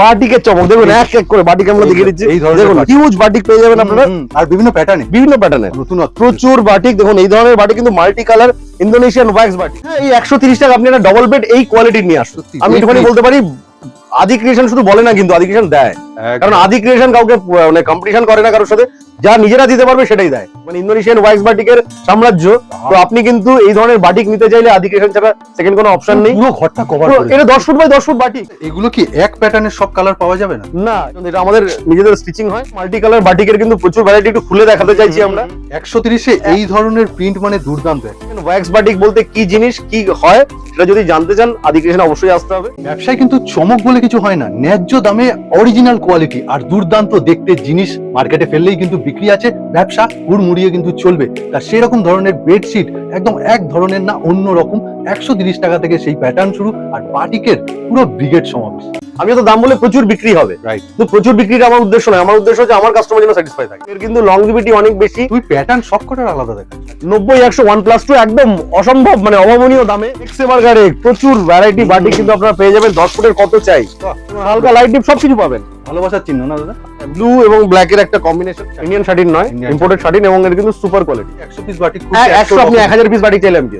বাটিকের চমক দেখুন এক এক করে বাটিক আমরা দেখিয়ে দিচ্ছি। দেখুন হিউজ বাটিক পেয়ে যাবেন আপনারা। আর বিভিন্ন প্যাটার্নে বিভিন্ন প্যাটার্নে নতুন প্রচুর বাটিক দেখুন এই ধরনের বাটিক কিন্তু মাল্টি কালার ইন্দোনেশিয়ান ওয়াক্স বাটি হ্যাঁ এই একশো তিরিশ টাকা আপনি একটা ডবল বেড এই কোয়ালিটির নিয়ে আসুন। আমি একটুখানি বলতে পারি আদি ক্রিয়েশন শুধু বলে না কিন্তু আদি ক্রিয়েশন দেয়। কারণ আদি ক্রিয়েশন কাউকে মানে কম্পিটিশন করে না কারোর সাথে যা নিজেরা দিতে পারবে সেটাই দেয়। মানে ইন্দোনেশিয়ান ওয়াইস বাটিকের সাম্রাজ্য তো আপনি কিন্তু এই ধরনের বাটিক নিতে চাইলে আদি ক্রিয়েশন ছাড়া সেকেন্ড কোনো অপশন নেই। পুরো ঘরটা কভার করে এটা দশ ফুট বাই দশ ফুট বাটিক এগুলো কি এক প্যাটার্নের সব কালার পাওয়া যাবে না? না এটা আমাদের নিজেদের স্টিচিং হয়। মাল্টি কালার বাটিকের কিন্তু প্রচুর ভ্যারাইটি একটু খুলে দেখাতে চাইছি আমরা। একশো তিরিশে এই ধরনের প্রিন্ট মানে দুর্দান্ত। এক। ওয়্যাক্স বাটিক বলতে কি জিনিস কি হয় সেটা যদি জানতে চান আদি ক্রিয়েশন অবশ্যই আসতে হবে। ব্যবসায় কিন্তু চমক বলে কিছু হয় না। ন্যায্য দামে অরিজিনাল কোয়ালিটি আর দুর্দান্ত দেখতে জিনিস মার্কেটে ফেললেই কিন্তু বিক্রি আছে, ব্যবসা হুড়মুড়িয়ে কিন্তু চলবে। তা সেরকম ধরনের বেডশিট একদম এক ধরনের না অন্য রকম একশো টাকা থেকে সেই প্যাটার্ন শুরু আর বাটিকের পুরো ব্রিগেড সমাবেশ। আমি তো দাম বলে প্রচুর বিক্রি হবে। Right. তো প্রচুর বিক্রিটা আমার উদ্দেশ্য নয়। আমার উদ্দেশ্য হচ্ছে আমার কাস্টমার যেন স্যাটিসফাই থাকে। এর কিন্তু লংজিভিটি অনেক বেশি। তুই প্যাটার্ন সব কটার আলাদা দেখা নব্বই একশো ওয়ান প্লাস টু একদম অসম্ভব মানে অভাবনীয় দামে। এক্সেবার গাড়ি প্রচুর ভ্যারাইটি বাটি কিন্তু আপনারা পেয়ে যাবেন। দশ ফুটের কত চাই? হালকা লাইট ডিপ সবকিছু পাবেন। ভালোবাসার চিহ্ন না দাদা? ব্লু এবং ব্ল্যাক এর একটা কম্বিনেশন ইন্ডিয়ান শাড়ির নয় ইম্পোর্টেড শাড়ির এবং এর কিন্তু সুপার কোয়ালিটি একশো পিস বাটিক একশো আপনি এক হাজার পিস বাটি চাইলে আমি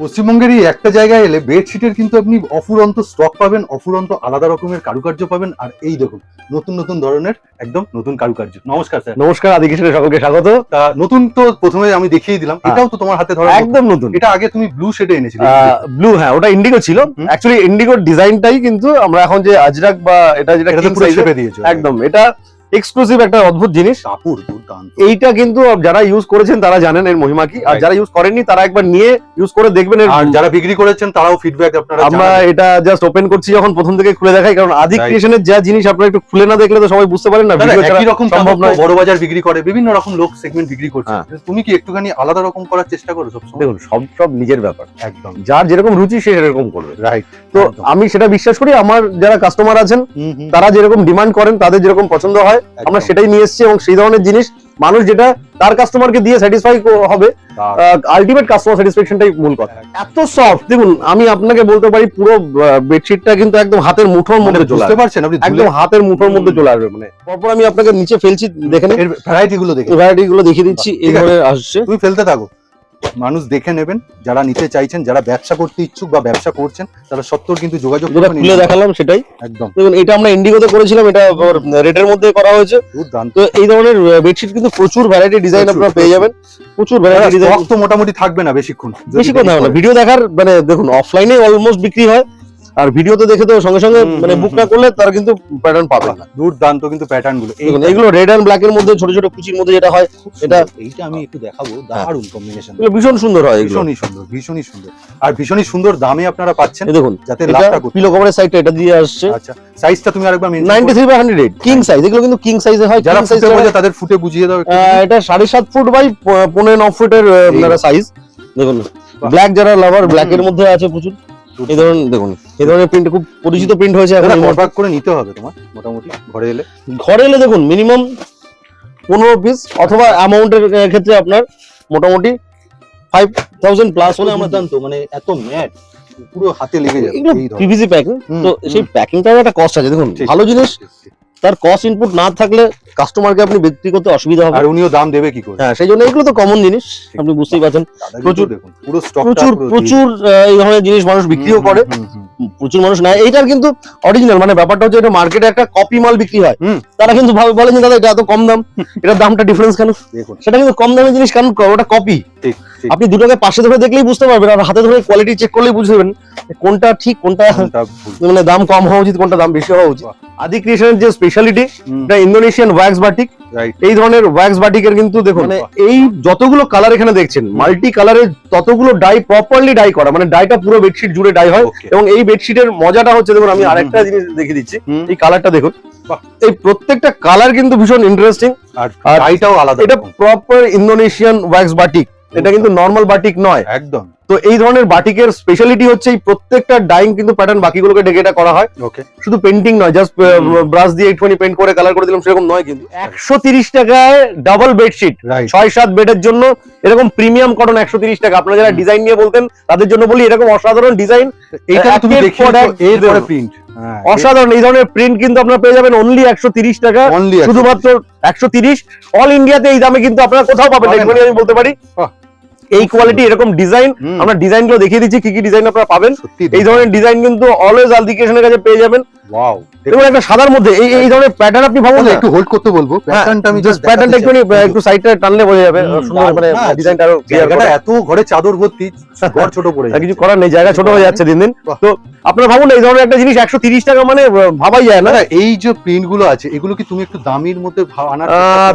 পশ্চিমবঙ্গের এই একটা জায়গায় এলে বেডশিটের কিন্তু আপনি অফুরন্ত স্টক পাবেন অফুরন্ত আলাদা রকমের কারুকার্য পাবেন। আর এই দেখুন নতুন নতুন ধরনের একদম নতুন কারুকার্য। নমস্কার স্যার। নমস্কার আদি কিশোরের সকলকে স্বাগত। তা নতুন তো প্রথমে আমি দেখিয়ে দিলাম হ্যাঁ। এটাও তো তোমার হাতে ধরা একদম নতুন। এটা আগে তুমি ব্লু শেডে এনেছিলে। ব্লু হ্যাঁ ওটা ইন্ডিগো ছিল। অ্যাকচুয়ালি ইন্ডিগোর ডিজাইনটাই কিন্তু আমরা এখন যে আজরাক বা এটা যেটা পুরো দিয়েছ। একদম এটা এক্সক্লুসিভ একটা অদ্ভুত জিনিস। কাপড় এইটা কিন্তু যারা ইউজ করেছেন তারা জানেন এর মহিমা কি। আর যারা ইউজ করেননি তারা একবার নিয়ে ইউজ করে দেখবেন আর যারা বিক্রি করেছেন তারাও ফিডব্যাক আপনারা আমরা এটা জাস্ট ওপেন করছি যখন প্রথম থেকে খুলে দেখাই কারণ আদি ক্রিয়েশনের যা জিনিস আপনারা একটু খুলে না দেখলে তো সবাই বুঝতে পারেন না video একই রকম সম্ভব নয়। বড় বাজার বিক্রি করে বিভিন্ন রকম লোক সেগমেন্ট বিক্রি করছে। হ্যাঁ। তুমি কি একটুখানি আলাদা রকম করার চেষ্টা করো সবসময়? দেখুন সব সব নিজের ব্যাপার। একদম। যার যেরকম রুচি সে সেরকম করবে। রাইট তো আমি সেটা বিশ্বাস করি আমার যারা কাস্টমার আছেন তারা যেরকম ডিমান্ড করেন তাদের যেরকম পছন্দ হয় আমরা সেটাই নিয়ে এসেছি এবং সেই ধরনের জিনিস মানুষ যেটা তার কাস্টমারকে দিয়ে স্যাটিসফাই হবে আলটিমেট কাস্টমার স্যাটিসফ্যাকশনটাই মূল কথা। এত সফট দেখুন আমি আপনাকে বলতে পারি পুরো বেডশিটটা কিন্তু একদম হাতের মুঠোর মধ্যে চলে বুঝতে আসবে। পারছেন আপনি একদম হাতের মুঠোর মধ্যে চলে আসবে মানে পরপর আমি আপনাকে নিচে ফেলছি দেখেন ভ্যারাইটি গুলো দেখে ভ্যারাইটি গুলো দেখিয়ে দিচ্ছি এই ঠিক আসছে। তুমি ফেলতে থাকো। মানুষ দেখে নেবেন যারা নিতে চাইছেন যারা ব্যবসা করতে ইচ্ছুক বা ব্যবসা করছেন তারা সত্তর কিন্তু যোগাযোগ যেটা খুলে দেখালাম সেটাই। একদম। দেখুন এটা আমরা ইন্ডিগোতে করেছিলাম এটা রেটের মধ্যে করা হয়েছে। তো এই ধরনের বেডশিট কিন্তু প্রচুর ভ্যারাইটি ডিজাইন আপনারা পেয়ে যাবেন। প্রচুর। ভ্যারাইটি ডিজাইন তো মোটামুটি থাকবে না বেশিক্ষণ বেশিক্ষণ থাকবে না। ভিডিও দেখার মানে দেখুন অফলাইনে অলমোস্ট বিক্রি হয়। আর ভিডিওতে দেখে তো সঙ্গে সঙ্গে মানে বুক। না করলে তারা কিন্তু প্যাটার্ন পাবেন না। দুর্দান্ত কিন্তু প্যাটার্নগুলো। এই দেখুন এগুলো রেড এন্ড ব্ল্যাক এর মধ্যে ছোট ছোট কুচির মধ্যে যেটা হয় এটা হ্যাঁ। এইটা আমি একটু দেখাবো। দারুণ কম্বিনেশন এগুলো ভীষণ সুন্দর হয় এগুলো। ভীষণই সুন্দর ভীষণই সুন্দর। আর ভীষণই সুন্দর দামে আপনারা পাচ্ছেন দেখুন যাতে লাভটা পিলো কভারের সাইডটা এটা দিয়ে আসছে। আচ্ছা সাইজটা তুমি আরেকবার করো। Three by hundred king size এগুলো কিন্তু কিং সাইজে হয়। যারা ফুটে বোঝে তাদের ফুটে বুঝিয়ে দাও এটা সাড়ে সাত ফুট বাই প- পনেরো ন ফুটের আপনারা সাইজ দেখুন ব্ল্যাক যারা লাভার ব্ল্যাক এর মধ্যে আছে প্রচুর। এই ধরনের দেখুন এই ধরনের প্রিন্ট খুব পরিচিত প্রিন্ট হয়েছে এখন। কটবাগ করে নিতে হবে তোমার মোটামুটি ঘরে এলে ঘরে এলে দেখুন মিনিমাম পনেরো পিস অথবা অ্যামাউন্টের ক্ষেত্রে আপনার মোটামুটি ফাইভ থাউজেন্ড প্লাস হলে আমরা জানতো মানে এত ম্যাট পুরো হাতে লেগে যাবে। পিভিসি প্যাকিং তো সেই প্যাকিংটার একটা কস্ট আছে দেখুন ভালো জিনিস। তার কস্ট ইনপুট না থাকলে কাস্টমারকে আপনি বিক্রি করতে অসুবিধা হবে। আর উনিও দাম দেবে কি করে? হ্যাঁ সেই জন্য এগুলো তো কমন জিনিস আপনি বুঝতেই পারছেন। প্রচুর- দেখুন পুরো স্টক প্রচুর প্রচুর এই ধরনের জিনিস মানুষ বিক্রিও করে। প্রচুর মানুষ নেয়। এইটার কিন্তু অরিজিনাল মানে ব্যাপারটা হচ্ছে এটা মার্কেটে একটা কপি মাল বিক্রি হয়। তারা কিন্তু ভাবে বলেন যে দাদা এটা এত কম দাম। এটার দামটা ডিফারেন্স কেন? দেখুন। সেটা কিন্তু কম দামের জিনিস কারণ ওটা কপি ঠিক। আপনি দুটোকে পাশে ধরে দেখলেই বুঝতে পারবেন আর হাতে ধরে কোয়ালিটি চেক করলেই বুঝতে পারবেন কোনটা ঠিক কোনটা মানে দাম কম হওয়া উচিত কোনটা দাম বেশি হওয়া উচিত। আদি ক্রিয়েশনের যে স্পেশালিটি এটা ইন্দোনেশিয়ান ওয়্যাক্স বাটিক. এই ধরনের ওয়্যাক্স বাটিকের কিন্তু দেখুন মানে এই যতগুলো কালার এখানে দেখছেন মাল্টি কালারের ততগুলো ডাই প্রপারলি ডাই করা মানে ডাইটা পুরো বেডশিট জুড়ে ডাই হয় এবং এই বেডশিটের মজাটা হচ্ছে দেখুন আমি আরেকটা জিনিস দেখিয়ে দিচ্ছি এই কালারটা দেখুন। এই প্রত্যেকটা কালার কিন্তু ভীষণ ইন্টারেস্টিং আর আর ডাইটাও আলাদা এটা প্রপার ইন্দোনেশিয়ান ওয়্যাক্স বাটিক এটা কিন্তু নর্মাল বাটিক নয়। একদম। তো এই ধরনের বাটিকের স্পেশালিটি হচ্ছে এই প্রত্যেকটা ডাইং কিন্তু প্যাটার্ন বাকিগুলোকে ডেকে এটা করা হয়। ওকে শুধু পেন্টিং নয় জাস্ট ব্রাশ দিয়ে একটুখানি পেন্ট করে কালার করে দিলাম সেরকম নয় কিন্তু। একশো তিরিশ টাকায় ডাবল বেডশিট রাইট ছয় সাত বেডের জন্য এরকম প্রিমিয়াম কটন একশো তিরিশ টাকা। আপনারা যারা ডিজাইন নিয়ে বলতেন তাদের জন্য বলি এরকম অসাধারণ ডিজাইন এইটা তুমি। প্রিন্ট হ্যাঁ অসাধারণ। এই ধরনের প্রিন্ট কিন্তু আপনারা পেয়ে যাবেন অনলি একশো তিরিশ টাকা। শুধুমাত্র একশো তিরিশ। অল ইন্ডিয়াতে এই দামে কিন্তু আপনারা কোথাও পাবেন না, আমি বলতে পারি। এই কোয়ালিটি এরকম ডিজাইন আমরা ডিজাইনগুলো দেখিয়ে দিচ্ছি কি কি ডিজাইন আপনারা পাবেন। এই ধরনের ডিজাইন কিন্তু অলওয়েজ আলদিকেশনের কাছে পেয়ে যাবেন। ওয়াও এবং একটা সাদার মধ্যে এই এই ধরনের প্যাটার্ন আপনি ভাবুন একটু হোল্ড করতে বলব। প্যাটার্নটা আমি জাস্ট প্যাটার্নটা একটু একটু সাইডটা টানলে বোঝা যাবে। সুন্দর মানে ডিজাইনটা আরও জায়গাটা এত ঘরে চাদর ভর্তি ঘর ছোট পড়ে কিছু করার নেই জায়গা ছোট হয়ে যাচ্ছে দিন দিন। তো আপনারা ভাবুন এই ধরনের একটা জিনিস একশো তিরিশ টাকা মানে ভাবাই যায় না। এই যে প্রিন্টগুলো আছে এগুলো কি তুমি একটু দামির মধ্যে আনার?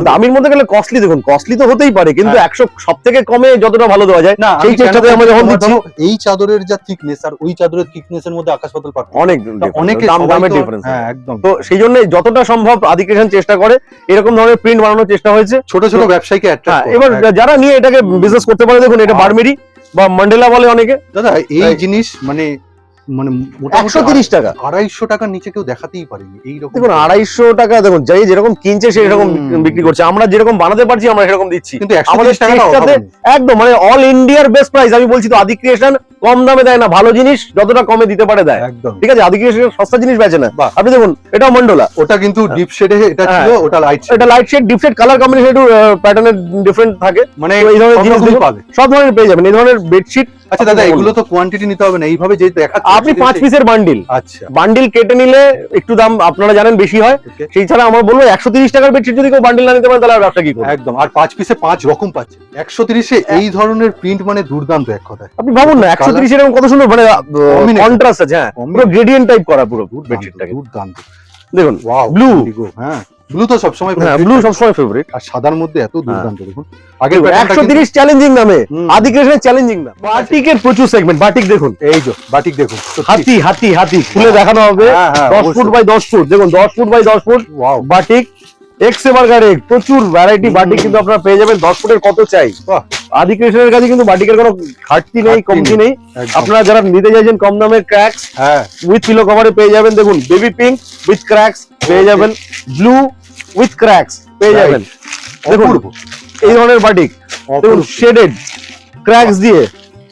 দামির মধ্যে গেলে কস্টলি দেখুন কস্টলি তো হতেই পারে কিন্তু হ্যাঁ। একশো সব থেকে কমে যতটা ভালো দেওয়া যায় না সেই চেষ্টাতে আমরা যখন দিচ্ছি এই চাদরের যা থিকনেস আর ওই চাদরের থিকনেস এর মধ্যে আকাশ পাতাল পার্থক্য। অনেক অনেকে দাম দামের তো- ডিফারেন্স হ্যাঁ একদম। তো সেই জন্য যতটা সম্ভব আদিকেশন চেষ্টা করে এরকম ধরনের প্রিন্ট বানানোর চেষ্টা হয়েছে। ছোট ছোট ব্যবসায়ীকে হ্যাঁ এবার যারা নিয়ে এটাকে বিজনেস করতে পারে দেখুন এটা হ্যাঁ। বারমেরি বা মন্ডেলা বলে অনেকে। দাদা এই জিনিস মানে মানে একশো তিরিশ টাকা। আড়াইশো টাকার নিচে কেউ দেখাতেই পারেনি এইরকম দেখুন আড়াইশো টাকা দেখুন যাই যেরকম কিনছে সে এরকম হুম। বিক্রি করছে। আমরা যেরকম বানাতে পারছি আমরা সেরকম দিচ্ছি। কিন্তু আমাদের একদম মানে অল ইন্ডিয়ার বেস্ট প্রাইস আমি বলছি তো আদি ক্রিয়েশন কম দামে দেয় না ভালো জিনিস যতটা কমে দিতে পারে দেয়। একদম। ঠিক আছে আদি ক্রিয়েশন সস্তা জিনিস বেচে না। আপনি দেখুন এটা মন্ডলা ওটা কিন্তু ডিপ শেডে এটা ছিল হ্যাঁ। ওটা লাইট এটা light shade different colour combination একটু প্যাটার্নের ডিফারেন্ট থাকে। মানে এই ধরনের জিনিস পাবে। সব ধরনের পেয়ে যাবেন। এই ধরনের বেডশিট আচ্ছা দাদা এগুলো তো কোয়ান্টিটি নিতে হবে না এইভাবে যে দেখাচ্ছি আপনি পাঁচ পিসের বান্ডিল আচ্ছা। বান্ডিল কেটে নিলে একটু দাম আপনারা জানেন বেশি হয়। সেই ছাড়া আমার বলব একশো তিরিশ টাকার বেডশিট যদি কেউ বান্ডিল না নিতে পারেন তাহলে আর ব্যবসা কি করবে? একদম আর পাঁচ পিসে পাঁচ রকম পাচ্ছে। একশো তিরিশে এই ধরনের প্রিন্ট মানে দুর্দান্ত এক কথায়। আপনি ভাবুন না একশো তিরিশ এরকম কত সুন্দর মানে. কন্ট্রাস্ট আছে হ্যাঁ পুরো গ্রেডিয়েন্ট টাইপ করা পুরো বেডশিটটাকে দুর্দান্ত। দেখুন ব্লু হ্যাঁ। ব্লু তো সবসময় হ্যাঁ ব্লু সবসময় ফেভারিট আর সাদার মধ্যে এত দুর্দান্ত দেখুন। আগে একশো তিরিশ চ্যালেঞ্জিং নামে। আদি কৃষ্ণের চ্যালেঞ্জিং দাম বাটিকের প্রচুর সেগমেন্ট বাটিক দেখুন। এই যে বাটিক দেখুন হাতি হাতি হাতি খুলে দেখানো হবে। হ্যাঁ, হ্যাঁ, দশ ফুট বাই দশ ফুট দেখুন দশ ফুট বাই দশ ফুট বাটিক। এক্স এবার গাড়ি প্রচুর ভ্যারাইটি। বাটিক কিন্তু আপনারা পেয়ে যাবেন। দশ ফুটের কত চাই। আদি কাছে কিন্তু বাটিকের কোনো ঘাটতি নেই কমতি নেই। আপনারা যারা নিতে চাইছেন কম দামের ক্র্যাক্স হ্যাঁ। উইথ পিলো কভারে পেয়ে যাবেন। দেখুন বেবি পিঙ্ক উইথ ক্র্যাক্স পেয়ে যাবেন। ব্লু উইথ ক্র্যাক্স পেয়ে যাবেন। দেখুন এই ধরনের বাটিক দেখুন শেডেড ক্র্যাক্স দিয়ে।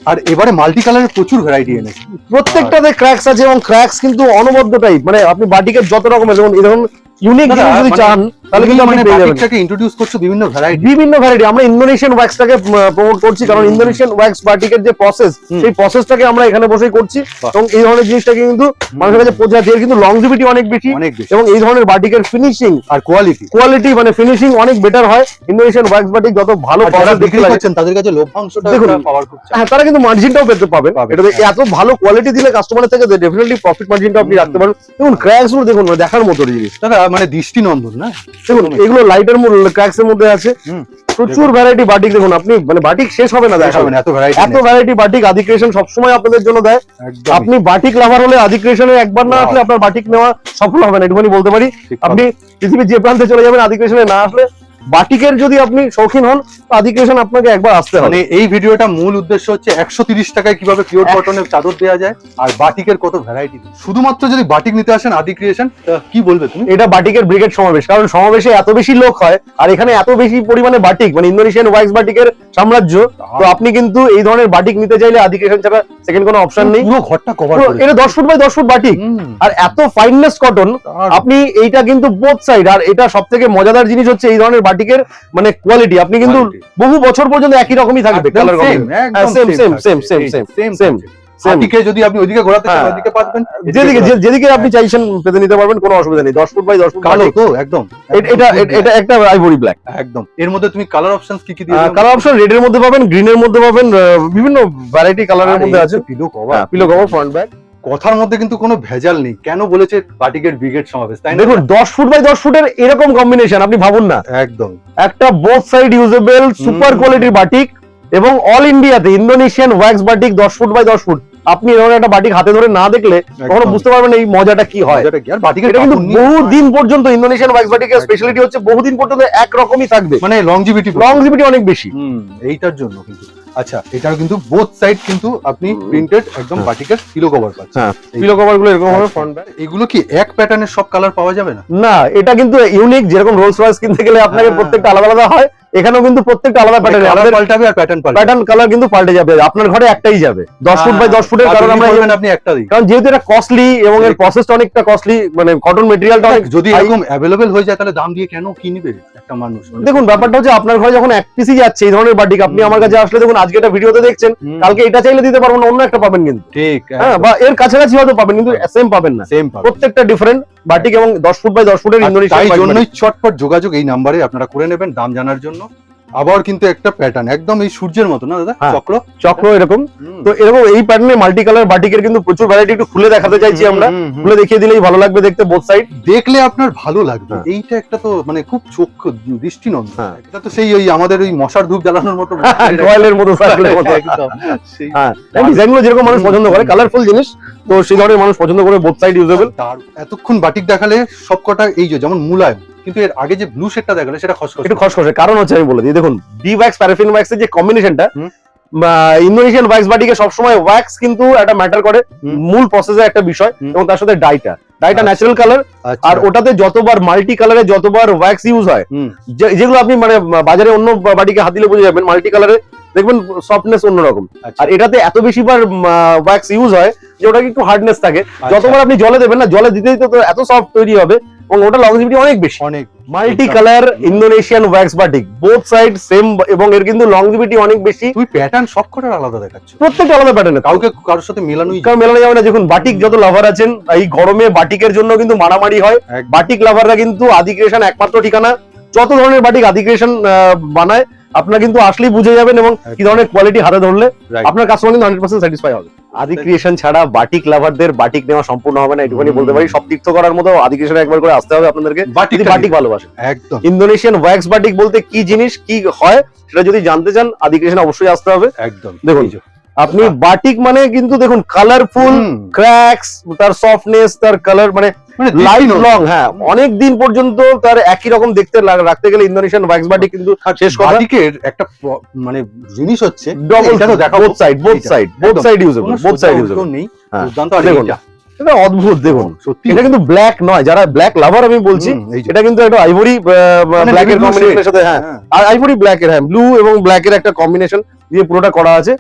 আর এবারে মাল্টি কালারের প্রচুর ভ্যারাইটি এনেছে। প্রত্যেকটাতে ক্র্যাক্স আছে এবং ক্র্যাক্স কিন্তু অনবদ্য টাইপ মানে আপনি বাটিকের যত রকমের যেমন এই ধরুন ইউনিক জিনিস যদি মানে চান তাহলে কিন্তু আপনি মানে পেয়ে যাবেন। বাটিকটাকে ইন্ট্রোডিউস করছ বিভিন্ন ভ্যারাইটি বিভিন্ন ভ্যারাইটি আমরা ইন্দোনেশিয়ান ওয়্যাক্সটাকে প্রমোট করছি কারণ ইন্দোনেশিয়ান ওয়্যাক্স বাটিকের যে প্রসেস সেই প্রসেসটাকে আমরা এখানে বসেই করছি। এবং এই ধরনের জিনিসটাকে কিন্তু মানুষের কাছে এর কিন্তু লংজিভিটি অনেক বেশি। এবং এই ধরনের বাটিকের ফিনিশিং আর কোয়ালিটি কোয়ালিটি মানে ফিনিশিং অনেক বেটার হয়। ইন্দোনেশিয়ান ওয়্যাক্স বাটিক যত ভালো process বিক্রি করছেন তাদের কাছে লভ্যাংশটা দেখুন, পাওয়ার খুব হ্যাঁ তারা কিন্তু মার্জিনটাও পেতে পাবে। এটাতে হ্যাঁ। এত ভালো কোয়ালিটি দিলে কাস্টমারের থেকে ডেফিনেটলি প্রফিট মার্জিনটা আপনি রাখতে পারবেন দেখুন ক্র্যাক্সগুলো দেখুন মানে দেখার মতো জিনিস। দাদা মানে দৃষ্টি নন্দন না? দেখুন এগুলো লাইটের মধ্যে ক্র্যাক্স এর মধ্যে আছে। প্রচুর ভ্যারাইটি বাটিক দেখুন আপনি মানে বাটিক শেষ হবে না দেখা দেখাবেন এত ভ্যারাইটি এত ভ্যারাইটি বাটিক আদিক্রেশন সবসময় আপনাদের জন্য দেয়। আপনি বাটিক লাভার হলে আদি ক্রিয়েশনে একবার না আসলে আপনার বাটিক নেওয়া সফল হবে না একটুখানি বলতে পারি। আপনি পৃথিবীর যে প্রান্তে চলে যাবেন আদি ক্রিয়েশনে না আসলে বাটিকের যদি আপনি শৌখিন হন তো আদি ক্রিয়েশন আপনাকে একবার আসতে হবে। মানে এই ভিডিওটা মূল উদ্দেশ্য হচ্ছে একশো টাকায় কীভাবে পিওর কটনের চাদর দেওয়া যায় আর বাটিকের কত ভ্যারাইটি শুধুমাত্র যদি বাটিক নিতে আসেন আদি ক্রিয়েশন কি বলবে তুমি? এটা বাটিকের ব্রিগেড সমাবেশ কারণ সমাবেশে এত বেশি লোক হয় আর এখানে এত বেশি পরিমাণে বাটিক মানে ইন্দোনেশিয়ান ওয়াইক্স বাটিকের সাম্রাজ্য তো আপনি কিন্তু এই ধরনের বাটিক নিতে চাইলে আদি ক্রিয়েশন ছাড়া সেকেন্ড কোনো অপশন নেই। পুরো ঘরটা কভার এটা দশ ফুট বাই দশ ফুট বাটিক। আর এত ফাইননেস কটন আপনি এইটা কিন্তু বোথ সাইড আর এটা সব থেকে মজাদার জিনিস হচ্ছে এই ধরনের বাটিকের মানে কোয়ালিটি আপনি কিন্তু বহু বছর পর্যন্ত একই রকমই থাকবে কালার. বাটিকে যদি আপনি ওইদিকে ঘোরাতে চান হ্যাঁ। ওইদিকে পাবেন যেদিকে যেদিকে আপনি চাইছেন পেতে নিতে পারবেন কোনো অসুবিধা নেই। দশ ফুট বাই ফুট কালো তো একদম। এটা এটা একটা আইভরি ব্ল্যাক একদম। এর মধ্যে তুমি কালার অপশনস কি কি দিয়ে কালার অপশন রেড এর মধ্যে পাবেন গ্রিন এর মধ্যে পাবেন বিভিন্ন ভ্যারাইটি কালারের মধ্যে আছে। Pillow cover pillow cover front back কথার মধ্যে কিন্তু কোনো ভেজাল নেই। কেন বলেছে বাটিকের ব্রিগেড সমাবেশ তাই দেখুন দশ ফুট বাই দশ ফুটের এরকম কম্বিনেশন আপনি ভাবুন না। একদম। একটা বোথ সাইড ইউজেবল সুপার। কোয়ালিটির বাটিক এবং অল ইন্ডিয়াতে ইন্দোনেশিয়ান ওয়্যাক্স বাটিক দশ ফুট বাই দশ ফুট। আপনি এরকম একটা বাটিক হাতে ধরে না দেখলে কখনো বুঝতে পারবেন এই মজাটা কি হয়। এটা কিন্তু কাপড় নিয়ে- বহু দিন পর্যন্ত ইন্দোনেশিয়ান ওয়্যাক্স বাটিকের স্পেশালিটি হচ্ছে বহুদিন পর্যন্ত একরকমই থাকবে। মানে লংজিভিটি লংজিভিটি অনেক বেশি। এইটার জন্য কিন্তু। আচ্ছা এটাও কিন্তু বোথ সাইড কিন্তু আপনি প্রিন্টেড একদম হ্যাঁ। বাটিকের পিলো কভার পাচ্ছেন। হ্যাঁ পিলো কভারগুলো এরকম হবে ফ্রন্ট ব্যাক এগুলো কি এক প্যাটার্নের সব কালার পাওয়া যাবে না? না এটা কিন্তু ইউনিক যেরকম রোলস রয়েস কিনতে গেলে আপনাকে হ্যাঁ। প্রত্যেকটা আলাদা আলাদা হয় এখানেও কিন্তু প্রত্যেকটা আলাদা প্যাটার্ন কালার আমাদের পাল্টাবে আর প্যাটার্ন পাল্টাবে। প্যাটার্ন কালার কিন্তু পাল্টে যাবে আপনার ঘরে একটাই যাবে দশ ফুট বাই দশ ফুটের কারণ আমরা আপনি একটা দিন। কারণ যেহেতু এটা কস্টলি এবং এর প্রসেসটা অনেকটা কস্টলি মানে কটন মেটেরিয়ালটা অনেক যদি এরকম অ্যাভেলেবেল হয়ে যায় তাহলে দাম দিয়ে কেন কিনবে একটা মানুষ? দেখুন ব্যাপারটা হচ্ছে আপনার ঘরে যখন এক পিসি যাচ্ছে এই ধরনের বাটিক আপনি আমার কাছে আসলে দেখুন আজকে এটা ভিডিওতে দেখছেন কালকে এটা চাইলে দিতে পারবেন না অন্য একটা পাবেন কিন্তু। ঠিক হ্যাঁ বা এর কাছাকাছি হয়তো পাবেন কিন্তু সেম পাবেন না। সেম প্রত্যেকটা ডিফারেন্ট বাটিক এবং দশ ফুট বাই দশ ফুটের ইন্দোনেশিয়া ইন্দোনেশিয়ান জন্যই চটপট যোগাযোগ এই নাম্বারে আপনারা করে নেবেন দাম জানার জন্য। আবার কিন্তু একটা প্যাটার্ন একদম এই সূর্যের মতো না দাদা? হ্যাঁ। চক্র? চক্র এরকম। তো এরকম এই প্যাটার্নে মাল্টি কালার বাটিকের কিন্তু প্রচুর ভ্যারাইটি একটু খুলে দেখাতে চাইছি আমরা। খুলে দেখিয়ে দিলেই ভালো লাগবে দেখতে বোথ সাইড দেখলে আপনার ভালো লাগবে। হ্যাঁ। এইটা একটা তো মানে খুব চক্ষু দৃষ্টিনন্দন। হ্যাঁ। এটা তো সেই ওই আমাদের ওই মশার ধূপ জ্বালানোর মতো রয়্যালের মতো সার্কেলের মতো। একদম। হ্যাঁ। ডিজাইনগুলো যেরকম মানুষ পছন্দ করে কালারফুল জিনিস তো সেই ধরনের মানুষ পছন্দ করে বোথ সাইড ইউজেবল। এতক্ষণ বাটিক দেখালে সবকটা এই যে যেমন মুলায়ম কিন্তু এর আগে যে ব্লু শেডটা দেখালে সেটা খসখস একটু খসখসে কারণ হচ্ছে আমি বলে দিই দেখুন ডি ওয়্যাক্স প্যারাফিন ওয়্যাক্সের যে কম্বিনেশনটা। ইন্দোনেশিয়ান ওয়্যাক্স বাটিকে সবসময় ওয়্যাক্স কিন্তু একটা ম্যাটার করে মূল প্রসেসের একটা বিষয় এবং তার সাথে ডাইটা ডাইটা। Natural colour. আর ওটাতে যতবার মাল্টি কালারে যতবার ওয়্যাক্স ইউজ হয় যেগুলো আপনি মানে বাজারে অন্য বাটিকে হাত দিলে বুঝে যাবেন মাল্টি কালারে দেখবেন সফটনেস অন্যরকম আচ্ছা। আর এটাতে এত বেশিবার ওয়্যাক্স ইউজ হয় যে ওটাকে একটু হার্ডনেস থাকে আচ্ছা। যতবার আপনি জলে দেবেন না জলে দিতে দিতে তো এত সফট তৈরি হবে এবং ওটা লংজিভিটি অনেক বেশি। অনেক multi colour Indonesian wax batik both side same এবং এর কিন্তু লংজিভিটি অনেক বেশি। তুই প্যাটার্ন সবকটার আলাদা দেখাচ্ছ? প্রত্যেকটা আলাদা প্যাটার্নে কাউকে কারোর সাথে মেলানোই কারণ মেলানো যাবে না। দেখুন বাটিক যত লাভার আছেন এই গরমে বাটিকের জন্য কিন্তু মারামারি হয়। বাটিক লাভাররা কিন্তু আদি ক্রিয়েশন একমাত্র ঠিকানা। যত ধরনের বাটিক আদি ক্রিয়েশন বানায় আপনারা কিন্তু আসলেই বুঝে যাবেন এবং কি ধরনের কোয়ালিটি হাতে ধরলে আপনার কাস্টমার কিন্তু হান্ড্রেড পার্সেন্ট স্যাটিসফাই হবে। আদি ক্রিয়েশন ছাড়া বাটিক লাভারদের বাটিক নেওয়া সম্পূর্ণ হবে না এটুকুনি বলতে পারি। সব তীর্থ করার মতো আদি ক্রিয়েশন একবার করে আসতে হবে আপনাদেরকে। বাটিক বাটিক ভালোবাসে। একদম। ইন্দোনেশিয়ান ওয়্যাক্স বাটিক বলতে কি জিনিস কি হয় সেটা যদি জানতে চান আদি ক্রিয়েশন অবশ্যই আসতে হবে। একদম। দেখুন, আপনি বাটিক মানে কিন্তু দেখুন কালারফুল ক্র্যাক্স তার সফটনেস তার কালার মানে লাইফ দৃষ্টিনন্দন। লং হ্যাঁ অনেক দিন পর্যন্ত তার একই রকম দেখতে রাখতে গেলে ইন্দোনেশিয়ান ওয়্যাক্স বাটিক কিন্তু শেষ কথা বাটিকের একটা মানে জিনিস হচ্ছে ডবল এটা তো দেখাবো। Both side both side both side usable both side usable নেই হ্যাঁ। দুর্দান্ত আর দেখুন, এটা অদ্ভুত দেখুন সত্যি এটা কিন্তু ব্ল্যাক নয় যারা ব্ল্যাক লাভার আমি বলছি। এটা কিন্তু একটা আইভরি মানে ব্ল্যাক এর কম্বিনেশনের সাথে হ্যাঁ হ্যাঁ। আর আইভরি ব্ল্যাক এর হ্যাঁ ব্লু এবং ব্ল্যাক এর একটা কম্বিনেশন দিয়ে পুরোটা করা আছে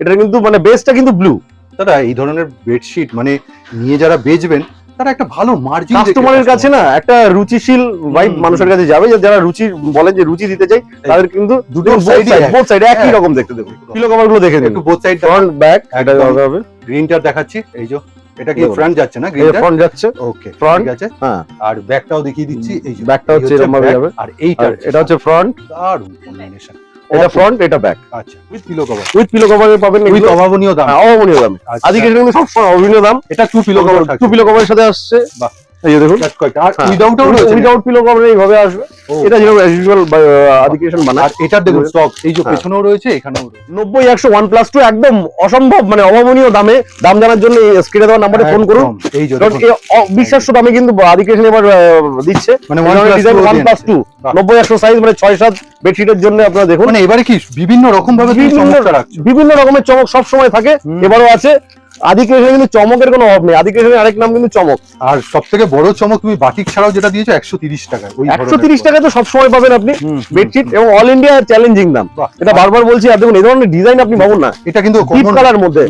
এটা কিন্তু মানে বেসটা কিন্তু ব্লু দাদা এই ধরনের বেডশিট মানে নিয়ে যারা বেচবেন তারা একটা ভালো মার্জিন কাস্টমারের কাছে না একটা রুচিশীল ভাইব মানুষের কাছে যাবে যারা রুচি বলেন যে রুচি দিতে চাই তাদের কিন্তু দুটো সাইড বোথ সাইড একই হ্যাঁ। রকম দেখতে দেখুন পিলো কভারগুলো দেখে একটু বোথ সাইড ফ্রন্ট ব্যাক এটা একদম। হবে। গ্রিনটা দেখাচ্ছি এই যে এটা কি ফ্রন্ট যাচ্ছে না গ্রিনটা ফ্রন্ট যাচ্ছে। ওকে front, ঠিক আছে। হ্যাঁ। আর ব্যাকটাও দেখিয়ে দিচ্ছি এই যে ব্যাকটা হচ্ছে এরকম ভাবে যাবে। আর এইটা এটা হচ্ছে ফ্রন্ট দারুণ কম্বিনেশন এটা ফ্রন্ট এটা ব্যাক আচ্ছা with pillow cover with pillow cover পাবেন উইথ অভাবনীয় দাম। হ্যাঁ, অভাবনীয় দাম। আচ্ছা। আজকে কিন্তু সবসময় অভাবনীয় দাম। এটা two pillow cover two pillow কভারের সাথে আসছে। বাহ। এই যে দেখুন আর। উইদাউট পিলো কভার এইভাবে আসবে। এটা যেরকম অ্যাজ ইউজুয়াল আদিকেশন বানায়। আর এটার দেখুন স্টক এই যে। পেছনেও রয়েছে এখানেও রয়েছে। নব্বই একশো ওয়ান প্লাস টু একদম অসম্ভব মানে অভাবনীয় দামে। দাম জানার জন্য স্ক্রিনে দেওয়া নাম্বারে ফোন করুন। এই যে কারণ দেখুন। এই অবিশ্বাস্য দামে কিন্তু আদিকেশন এবার দিচ্ছে। মানে ওয়ান প্লাস টু নব্বই একশো সাইজ মানে ছয় সাত বেডশিটের জন্য আপনারা দেখুন। মানে এবারে কি বিভিন্ন রকম ভাবে বিভিন্ন রকমের চমক সব সময় থাকে এবারও আছে। আদিকেশনে কিন্তু চমকের কোনো অভাব নেই। আদিকেশনের আরেক নাম কিন্তু চমক। আর সব থেকে বড় চমক তুমি বাটিক ছাড়াও যেটা দিয়েছ একশো তিরিশ ওই একশো তিরিশ টাকা তো সবসময় পাবেন আপনি বেডশিট এবং অল ইন্ডিয়া চ্যালেঞ্জিং দাম। এটা বারবার বলছি আর দেখুন এই ধরনের ডিজাইন আপনি ভাবুন না। এটা কিন্তু ডিপ কালার মধ্যে।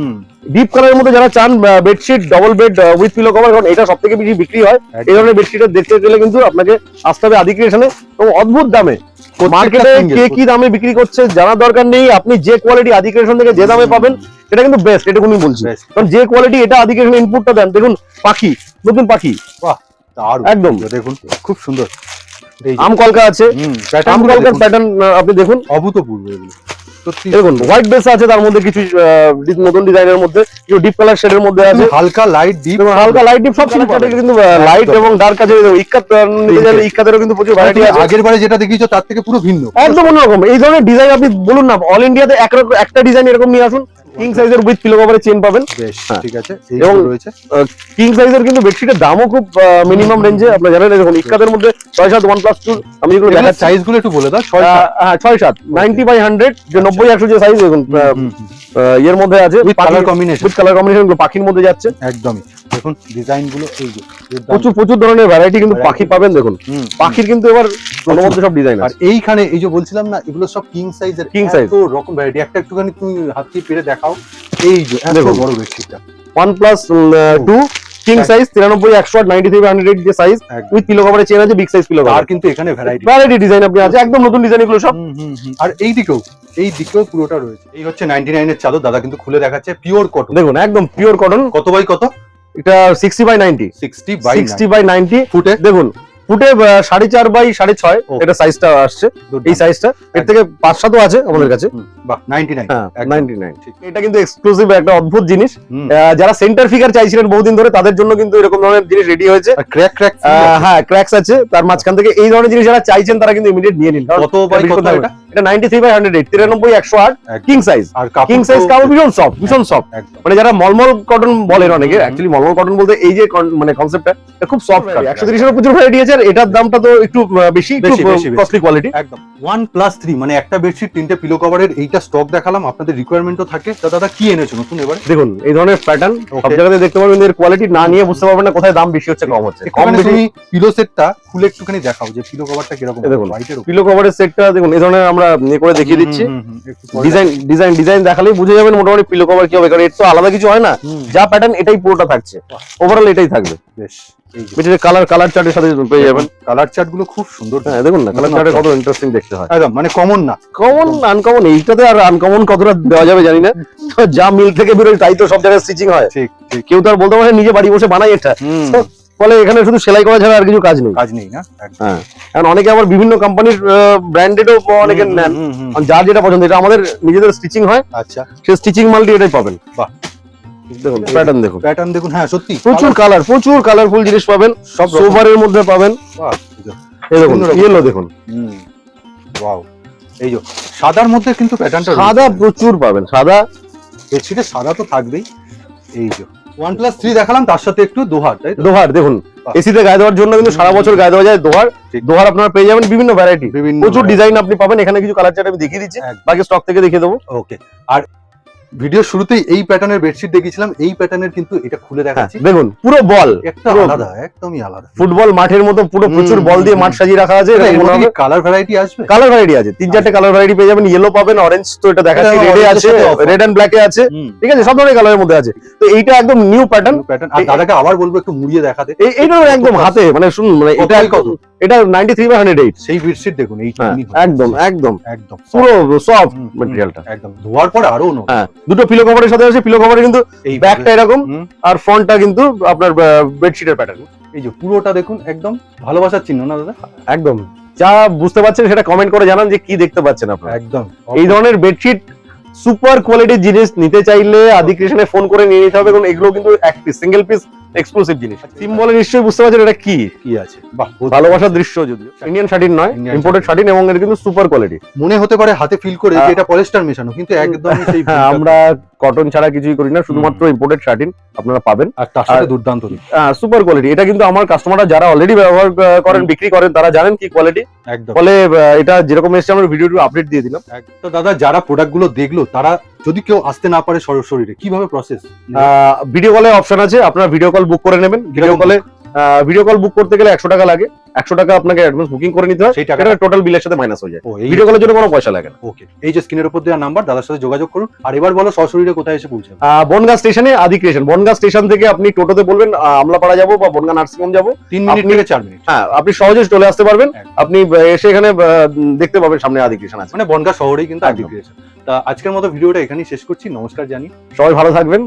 ডিপ কালারের মধ্যে যারা চান bedsheet double bed with pillow cover কারণ এটা সব থেকে বেশি বিক্রি হয়। এই ধরনের বেডশিটের দেখতে গেলে কিন্তু আপনাকে আসতে হবে আদি ক্রিয়েশনে এবং অদ্ভুত দামে। মার্কেটে কে কি দামে বিক্রি করছে জানার দরকার নেই। আপনি যে কোয়ালিটি আদিকেশন থেকে যে দামে পাবেন এটা কিন্তু বেস্ট এটা আমি বলছি। কারণ যে কোয়ালিটি এটা আদিকেশন ইনপুটটা দেন দেখুন পাখি নতুন পাখি। বাহ একদম। দেখুন খুব সুন্দর। আম কলকা আছে। আম কলকার প্যাটার্ন আপনি দেখুন। অভূতপূর্ব এগুলো। দেখুন হোয়াইট বেস আছে তার মধ্যে কিছু নতুন ডিজাইনের মধ্যে কিছু ডিপ কালার শেডের মধ্যে আছে। হালকা লাইট ডিপ হালকা লাইট ডিপ সব কালার কিন্তু লাইট এবং ডার্ক আছে। ইক্কাত ইক্কাতেরও কিন্তু প্রচুর ভ্যারাইটি আছে। আগের বারে যেটা দেখিয়েছো তার থেকে পুরো ভিন্ন। একদম অন্যরকম। এই ধরনের ডিজাইন আপনি বলুন না অল ইন্ডিয়াতে একটা ডিজাইন এরকম নিয়ে আসুন। কিং সাইজের উইথ পিলো চেন পাবেন। বেশ হ্যাঁ। ঠিক আছে এবং রয়েছে। কিং সাইজের কিন্তু বেডশিটের দামও খুব মিনিমাম রেঞ্জে আপনারা জানেন ইক্কাদের মধ্যে ছয় সাত ওয়ান প্লাস টু আমি যেগুলো দেখাচ্ছি। একটু বলে দাও হ্যাঁ ছয় সাত নাইনটি বাই হান্ড্রেড যে নব্বই একশো যে সাইজ দেখুন ইয়ের মধ্যে আছে with colour combination with colour combination পাখির মধ্যে যাচ্ছে। একদমই। দেখুন ডিজাইনগুলো এই যে প্রচুর প্রচুর ধরনের ভ্যারাইটি কিন্তু পাখি পাবেন দেখুন। পাখির কিন্তু এবার মধ্যে সব ডিজাইন আর এইখানে এই যে বলছিলাম না এগুলো সব কিং সাইজের King size। এত রকম ভ্যারাইটি একটা একটুখানি তুমি হাত দিয়ে পেরে দেখাও। এই যে দেখুন। বড় বেডশিটটা। One plus two king size তিরানব্বই একশো আট নাইনটি থ্রি হান্ড্রেড যে সাইজ। উইথ পিলো কভারের চেন আছে বিগ সাইজ পিলো আর কিন্তু এখানে ভ্যারাইটি ভ্যারাইটি ডিজাইন আপনি আছে একদম নতুন ডিজাইন এগুলো সব। আর এই দিকেও এই দিকেও পুরোটা রয়েছে। এই হচ্ছে নাইনটি নাইনের চাদর দাদা কিন্তু খুলে দেখাচ্ছে পিওর কটন দেখুন একদম পিওর কটন কত বাই কত? এটা sixty by ninety sixty by sixty by ninety ফুটে? দেখুন ফুটে সাড়ে চার বাই সাড়ে ছয়. এটা সাইজটা আসছে। এই সাইজটা এর থেকে পাঁচ সাতও আছে আমাদের কাছে। হ্যাঁ। এটা কিন্তু এক্সক্লুসিভ একটা অদ্ভুত জিনিস। যারা সেন্টার ফিগার চাইছিলেন বহুদিন ধরে তাদের জন্য কিন্তু এরকম ধরনের জিনিস রেডি হয়েছে। ক্র্যাক ক্র্যাক হ্যাঁ ক্র্যাকস আছে। তার মাঝখান থেকে এই ধরনের জিনিস যারা চাইছেন তারা কিন্তু ইমিডিয়েট নিয়ে নিন। কত বাই কত এটা? এটা ninety three by hundred eight তিরানব্বই একশো আট একদম। কিং সাইজ কিং সাইজ কাপড় ভীষণ সফট ভীষণ সফট মানে যারা মলমল কটন বলেন অনেকে। অ্যাকচুয়ালি মলমল কটন বলতে এই যে মানে কনসেপ্টটা খুব সফট Soft একশো তিরিশের প্রচুর ভ্যারাইটি আছে আর এটার দামটা তো একটু বেশি একটু। কস্টলি কোয়ালিটি একদম ওয়ান প্লাস থ্রি মানে একটা বেডশিট তিনটে পিলো কভারের এইটা স্টক দেখালাম আপনাদের রিকোয়ারমেন্টও থাকে তা দাদা কি এনেছো নতুন এবারে দেখুন এই ধরনের প্যাটার্ন সব. জায়গাতে দেখতে পারবেন এর কোয়ালিটি না নিয়ে বুঝতে পারবেন না কোথায় দাম বেশি হচ্ছে কম হচ্ছে কম বেশি পিলো সেটটা খুলে একটুখানি দেখাও যে পিলো কভারটা কীরকম দেখুন। পিলো কভারের সেটটা দেখুন এই ধরনের আমরা ইয়ে করে দেখিয়ে দিচ্ছি। ডিজাইন ডিজাইন ডিজাইন দেখালেই বুঝে যাবেন মোটামুটি পিলো কভার কি হবে কারণ এর তো আলাদা কিছু হয় না। যা প্যাটার্ন এটাই পুরোটা থাকছে। ওভারঅল এটাই থাকবে। বেশ কালার কালার চার্টের সাথে পেয়ে যাবেন। কালার চার্টগুলো খুব সুন্দর। হ্যাঁ দেখুন না কালার চার্টে কত ইন্টারেস্টিং দেখতে হয়। একদম মানে কমন না। কমন আনকমন এইটাতে আর আনকমন কতটা দেওয়া যাবে জানি না। যা মিল থেকে বেরোয় তাই তো সব জায়গায় স্টিচিং হয়। ঠিক ঠিক। কেউ তো আর বলতে পারে নিজে বাড়ি বসে বানাই এটা। ফলে এখানে শুধু সেলাই করা ছাড়া আর কিছু কাজ নেই। কাজ নেই না? হ্যাঁ। কারণ অনেকে আবার বিভিন্ন কোম্পানির ব্র্যান্ডেডও অনেকে নেন। যার যেটা পছন্দ এটা আমাদের নিজেদের স্টিচিং হয় আচ্ছা। সে স্টিচিং মালটি এটাই পাবেন। বাহ। দেখুন প্যাটার্ন দেখুন। প্যাটার্ন দেখুন হ্যাঁ সত্যি। প্রচুর কালার। প্রচুর কালারফুল জিনিস পাবেন। সব। মধ্যে পাবেন। বাহ, এই দেখুন ইয়েলো দেখুন। হুম, এই যে সাদার মধ্যে কিন্তু প্যাটার্নটা সাদা প্রচুর পাবেন সাদা। বেডশিটে সাদা তো থাকবেই। এই যে। ওয়ান প্লাস থ্রি দেখালাম তার সাথে একটু দোহার তাই দোহার দেখুন। এসিতে গায়ে দেওয়ার জন্য কিন্তু সারা বছর গায়ে দেওয়া যায় দোহার। দোহার আপনারা পেয়ে যাবেন বিভিন্ন ভ্যারাইটি প্রচুর ডিজাইন আপনি পাবেন এখানে কিছু কালার চার্ট আমি দেখিয়ে দিচ্ছি বাকি স্টক থেকে দেখিয়ে দেবো। ওকে আর ভিডিও শুরুতেই এই প্যাটার্নের বেডশিট দেখিয়েছিলাম এই প্যাটার্নের কিন্তু এটা খুলে হ্যাঁ, দেখাচ্ছি। দেখুন পুরো বল একটা আলাদা একদমই আলাদা। ফুটবল মাঠের মতো পুরো প্রচুর বল দিয়ে মাঠ সাজিয়ে রাখা আছে কালার ভ্যারাইটি আসবে? কালার ভ্যারাইটি আছে তিন চারটে কালার ভ্যারাইটি পেয়ে যাবেন ইয়েলো পাবেন অরেঞ্জ তো এটা দেখাচ্ছি রেডে আছে রেড এন্ড ব্ল্যাকে আছে ঠিক আছে সব ধরনের কালারের মধ্যে আছে। তো এইটা একদম নিউ প্যাটার্ন প্যাটার্ন আর দাদাকে আবার বলব একটু মুড়িয়ে দেখাতে। এইটা একদম হাতে মানে শুনুন মানে এটা কত? এটা ninety three by hundred eight সেই বেডশিট দেখুন এই একদম একদম। একদম। পুরো সফট হুম, একদম। ধোয়ার পরে আরও নো হ্যাঁ দুটো পিলো কভারের সাথে আছে পিলো কভারে কিন্তু এই ব্যাকটা এরকম আর ফ্রন্টটা কিন্তু আপনার বেডশিটের প্যাটার্ন এই যে পুরোটা দেখুন একদম ভালোবাসার চিহ্ন না দাদা? একদম। যা বুঝতে পারছেন সেটা কমেন্ট করে জানান যে কি দেখতে পাচ্ছেন আপনারা। একদম। এই ধরনের বেডশিট সুপার কোয়ালিটির জিনিস নিতে চাইলে আদি ফোন করে নিয়ে নিতে হবে কারণ এগুলো কিন্তু এক পিস সিঙ্গেল পিস এক্সক্লুসিভ জিনিস। সিম্বলে নিশ্চয়ই বুঝতে পারছেন এটা কি কি আছে। বাহ ভালোবাসার দৃশ্য যদিও। ইন্ডিয়ান শাটিন নয় ইম্পোর্টেড এবং কিন্তু সুপার কোয়ালিটি মনে হতে পারে হাতে ফিল করে যে এটা পলিস্টার মেশানো কিন্তু একদমই সেই হ্যাঁ আমরা কটন ছাড়া কিছুই করি না শুধুমাত্র ইম্পোর্টেড শাটিন আপনারা পাবেন। আর তার সাথে দুর্দান্ত। সুপার কোয়ালিটি এটা কিন্তু আমার কাস্টমাররা যারা অলরেডি ব্যবহার করেন বিক্রি করেন তারা জানেন কি কোয়ালিটি একদম। ফলে এটা যেরকম এসছে আমরা ভিডিওটি আপডেট দিয়ে দিলাম। তো দাদা যারা প্রোডাক্টগুলো দেখল তারা যদি কেউ আসতে না পারে সরাসরি কীভাবে প্রসেস ভিডিও কলে অপশন আছে আপনারা ভিডিও কল বুক করে নেবেন ভিডিও কলে ভিডিও কল বুক করতে গেলে একশো টাকা লাগে। একশো টাকা আপনাকে অ্যাডভান্স বুকিং করে নিতে হয়। সেই টাকা এটা টোটাল বিলের সাথে মাইনাস হয়ে যায়। ভিডিও কলের জন্য কোনো পয়সা লাগে না। ওকে এই যে স্ক্রিনের উপর দেওয়া নাম্বার দাদার সাথে যোগাযোগ করুন। আর এবার বলো সরাসরি কোথায় এসে আহ, বনগাঁ স্টেশনে আদি ক্রিয়েশন বনগাঁ স্টেশন থেকে আপনি টোটোতে বলবেন আমলাপাড়া যাব বা বনগাঁ নার্সিং হোম যাব। তিন মিনিট থেকে চার মিনিট। হ্যাঁ আপনি সহজে চলে আসতে পারবেন। আপনি এসে এখানে দেখতে পাবেন সামনে আদি ক্রিয়েশন আছে। মানে বনগা শহরেই কিন্তু আদি ক্রিয়েশন তা আজকের মতো ভিডিওটা এখানেই শেষ করছি। নমস্কার জানি সবাই ভালো থাকবেন।